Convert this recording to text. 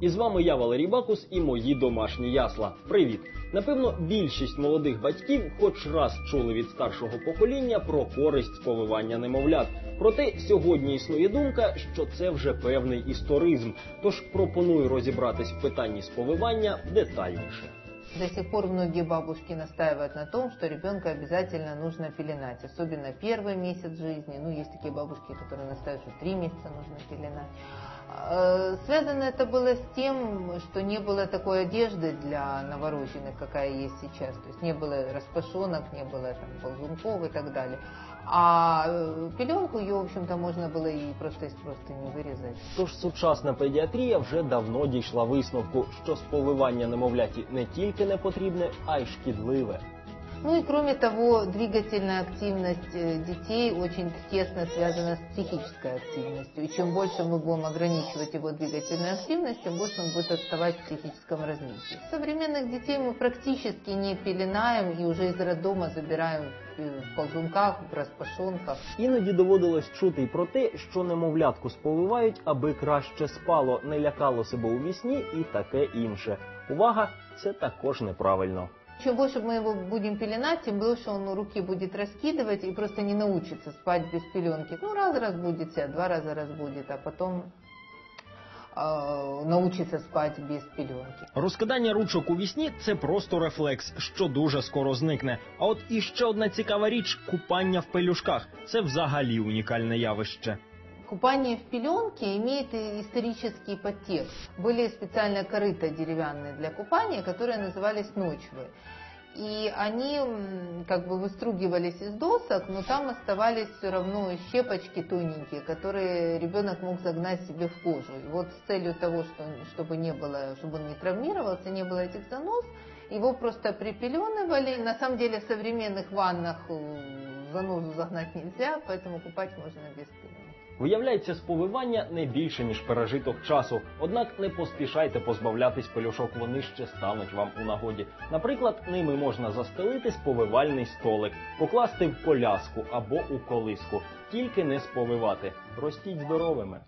І з вами я, Валерій Бакус, і мої домашні ясла. Привіт! Напевно, більшість молодих батьків хоч раз чули від старшого покоління про користь сповивання немовлят. Проте сьогодні існує думка, що це вже певний історизм. Тож пропоную розібратись в питанні сповивання детальніше. До сих пор многие бабушки настаивают на том, что ребенка обязательно нужно пеленать, особенно первый месяц жизни. Ну, есть такие бабушки, которые настаивают, что три месяца нужно пеленать. Э, Связано это было с тем, что не было такой одежды для новорожденных, какая есть сейчас. То есть не было распашонок, не было там ползунков и так далее. А э, пеленку ее, в общем-то, можно было и просто из простыни вырезать. Тож сучасна педіатрія вже давно дійшла висновку, що сповивання немовляті не тільки не потрібне, а й шкідливе. Ну и кроме того, двигательная активность э, детей очень тесно связана с психической активностью. И чем больше мы будем ограничивать его двигательную активность, тем больше он будет отставать в психическом развитии. Современных детей мы практически не пеленаем и уже из роддома забираем э, в ползунках, в распашонках. Іноді доводилось чути й про те, що немовлятку сповивають, аби краще спало, не лякало себе у вісні і таке інше. Увага, це також неправильно. Чем больше мы его будем пеленать, тем больше он руки будет раскидывать и просто не научится спать без пеленки. Ну, раз разбудится, два раза разбудит, а потом э, научится спать без пеленки. Розкидання ручок у вісні це просто рефлекс, що дуже скоро зникне. А от іще одна цікава річ купання в пелюшках. Це взагалі унікальне явище. Купание в пеленке имеет и исторический подтекст. Были специально корыта деревянные для купания, которые назывались ночвы. И они как бы выстругивались из досок, но там оставались все равно щепочки тоненькие, которые ребенок мог загнать себе в кожу. И вот с целью того, что, чтобы, не было, чтобы он не травмировался, не было этих занос, его просто припеленывали. На самом деле в современных ваннах э, занозу загнать нельзя, поэтому купать можно без пеленки. Виявляється, сповивання не більше ніж пережиток часу. Однак не поспішайте позбавлятись пелюшок, вони ще стануть вам у нагоді. Наприклад, ними можна застелити сповивальний столик, покласти в коляску або у колиску. Тільки не сповивати. Ростіть здоровими.